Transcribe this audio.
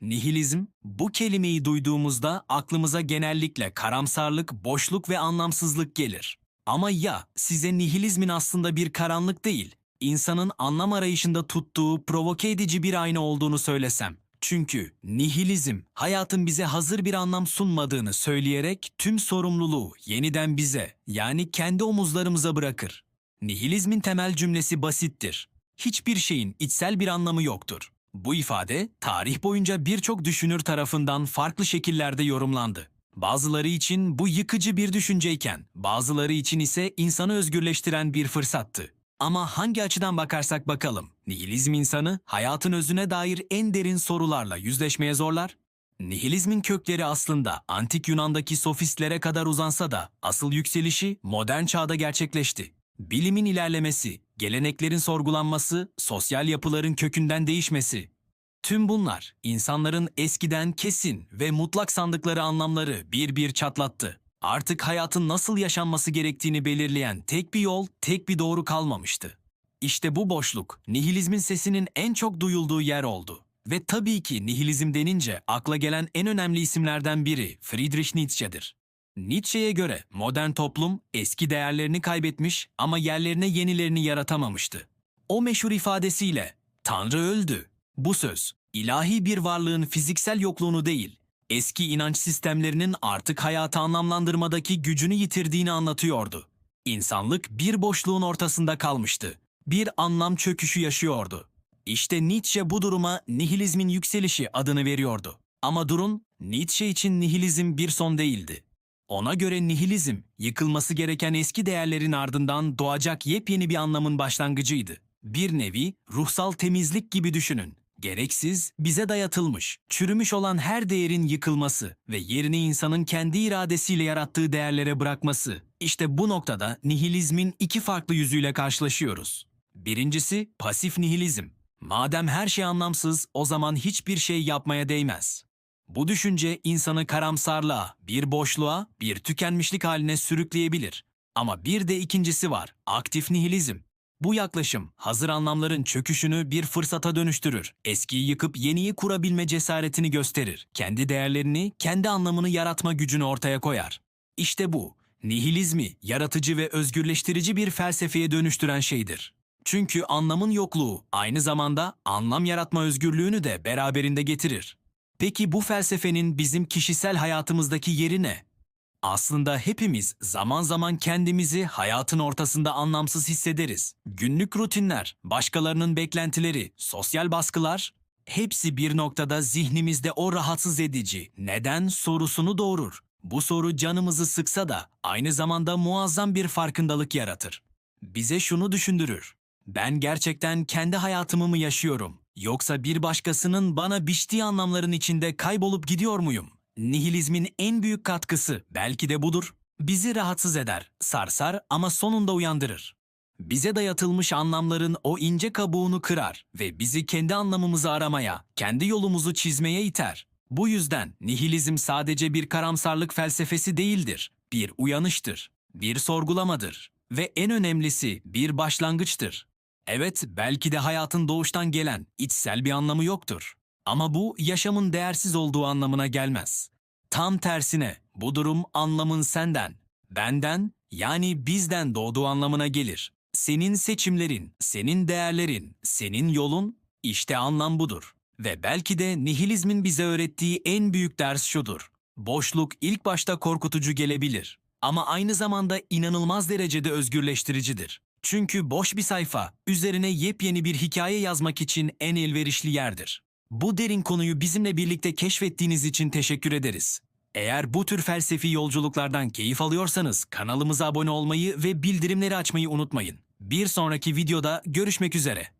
Nihilizm, bu kelimeyi duyduğumuzda aklımıza genellikle karamsarlık, boşluk ve anlamsızlık gelir. Ama ya size nihilizmin aslında bir karanlık değil, insanın anlam arayışında tuttuğu provoke edici bir ayna olduğunu söylesem? Çünkü nihilizm hayatın bize hazır bir anlam sunmadığını söyleyerek tüm sorumluluğu yeniden bize yani kendi omuzlarımıza bırakır. Nihilizmin temel cümlesi basittir. Hiçbir şeyin içsel bir anlamı yoktur. Bu ifade tarih boyunca birçok düşünür tarafından farklı şekillerde yorumlandı. Bazıları için bu yıkıcı bir düşünceyken, bazıları için ise insanı özgürleştiren bir fırsattı. Ama hangi açıdan bakarsak bakalım, nihilizm insanı hayatın özüne dair en derin sorularla yüzleşmeye zorlar. Nihilizmin kökleri aslında antik Yunan'daki sofistlere kadar uzansa da asıl yükselişi modern çağda gerçekleşti. Bilimin ilerlemesi, geleneklerin sorgulanması, sosyal yapıların kökünden değişmesi. Tüm bunlar insanların eskiden kesin ve mutlak sandıkları anlamları bir bir çatlattı. Artık hayatın nasıl yaşanması gerektiğini belirleyen tek bir yol, tek bir doğru kalmamıştı. İşte bu boşluk, nihilizmin sesinin en çok duyulduğu yer oldu. Ve tabii ki nihilizm denince akla gelen en önemli isimlerden biri Friedrich Nietzsche'dir. Nietzsche'ye göre modern toplum eski değerlerini kaybetmiş ama yerlerine yenilerini yaratamamıştı. O meşhur ifadesiyle Tanrı öldü. Bu söz ilahi bir varlığın fiziksel yokluğunu değil, eski inanç sistemlerinin artık hayatı anlamlandırmadaki gücünü yitirdiğini anlatıyordu. İnsanlık bir boşluğun ortasında kalmıştı. Bir anlam çöküşü yaşıyordu. İşte Nietzsche bu duruma nihilizmin yükselişi adını veriyordu. Ama durun, Nietzsche için nihilizm bir son değildi. Ona göre nihilizm, yıkılması gereken eski değerlerin ardından doğacak yepyeni bir anlamın başlangıcıydı. Bir nevi ruhsal temizlik gibi düşünün. Gereksiz, bize dayatılmış, çürümüş olan her değerin yıkılması ve yerini insanın kendi iradesiyle yarattığı değerlere bırakması. İşte bu noktada nihilizmin iki farklı yüzüyle karşılaşıyoruz. Birincisi pasif nihilizm. Madem her şey anlamsız, o zaman hiçbir şey yapmaya değmez. Bu düşünce insanı karamsarlığa, bir boşluğa, bir tükenmişlik haline sürükleyebilir. Ama bir de ikincisi var, aktif nihilizm. Bu yaklaşım hazır anlamların çöküşünü bir fırsata dönüştürür. Eskiyi yıkıp yeniyi kurabilme cesaretini gösterir. Kendi değerlerini, kendi anlamını yaratma gücünü ortaya koyar. İşte bu, nihilizmi yaratıcı ve özgürleştirici bir felsefeye dönüştüren şeydir. Çünkü anlamın yokluğu aynı zamanda anlam yaratma özgürlüğünü de beraberinde getirir. Peki bu felsefenin bizim kişisel hayatımızdaki yeri ne? Aslında hepimiz zaman zaman kendimizi hayatın ortasında anlamsız hissederiz. Günlük rutinler, başkalarının beklentileri, sosyal baskılar hepsi bir noktada zihnimizde o rahatsız edici neden sorusunu doğurur. Bu soru canımızı sıksa da aynı zamanda muazzam bir farkındalık yaratır. Bize şunu düşündürür. Ben gerçekten kendi hayatımı mı yaşıyorum? Yoksa bir başkasının bana biçtiği anlamların içinde kaybolup gidiyor muyum? Nihilizmin en büyük katkısı belki de budur. Bizi rahatsız eder, sarsar ama sonunda uyandırır. Bize dayatılmış anlamların o ince kabuğunu kırar ve bizi kendi anlamımızı aramaya, kendi yolumuzu çizmeye iter. Bu yüzden nihilizm sadece bir karamsarlık felsefesi değildir, bir uyanıştır, bir sorgulamadır ve en önemlisi bir başlangıçtır. Evet, belki de hayatın doğuştan gelen içsel bir anlamı yoktur. Ama bu yaşamın değersiz olduğu anlamına gelmez. Tam tersine bu durum anlamın senden, benden yani bizden doğduğu anlamına gelir. Senin seçimlerin, senin değerlerin, senin yolun işte anlam budur. Ve belki de nihilizmin bize öğrettiği en büyük ders şudur. Boşluk ilk başta korkutucu gelebilir ama aynı zamanda inanılmaz derecede özgürleştiricidir. Çünkü boş bir sayfa üzerine yepyeni bir hikaye yazmak için en elverişli yerdir. Bu derin konuyu bizimle birlikte keşfettiğiniz için teşekkür ederiz. Eğer bu tür felsefi yolculuklardan keyif alıyorsanız kanalımıza abone olmayı ve bildirimleri açmayı unutmayın. Bir sonraki videoda görüşmek üzere.